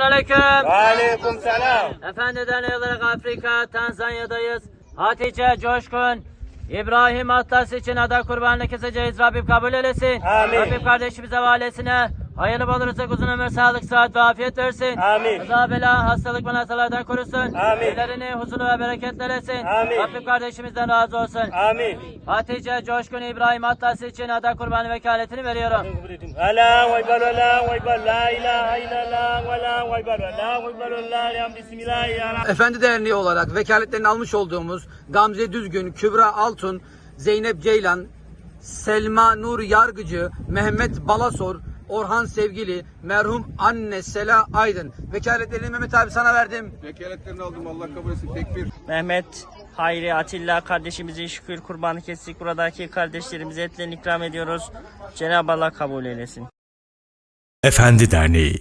Selamünaleyküm. Aleyküm selam. Efendi derneği olarak Afrika, Tanzanya'dayız. Hatice Coşkun, İbrahim Atlas için ada kurbanını keseceğiz. Rabbim kabul eylesin. Amin. Rabbim kardeşimize ve ailesine hayırlı bol rızık, uzun ömür, sağlık, sıhhat ve afiyet versin. Amin. Kaza bela, hastalık ve hastalardan korusun. Amin. Evlerini huzurlu ve bereketlesin. Amin. Rabbim kardeşimizden razı olsun. Amin. Hatice Coşkun İbrahim Atlas için ada kurbanı vekaletini veriyorum. Allahu Ekber, Allahu Ekber, la ilahe illallah, ve Allahu Ekber, Allahu Ekber, Allahu Bismillahirrahmanirrahim. Efendi Derneği olarak vekaletlerini almış olduğumuz Gamze Düzgün, Kübra Altun, Zeynep Ceylan, Selma Nur Yargıcı, Mehmet Balasor, Orhan Sevgili, merhum anne Sela Aydın. Vekaletlerini Mehmet abi sana verdim. Vekaletlerini aldım Allah kabul etsin tekbir. Mehmet Hayri Atilla kardeşimizin şükür kurbanı kestik. Buradaki kardeşlerimize etlerini ikram ediyoruz. Cenab-ı Allah kabul eylesin. Efendi Derneği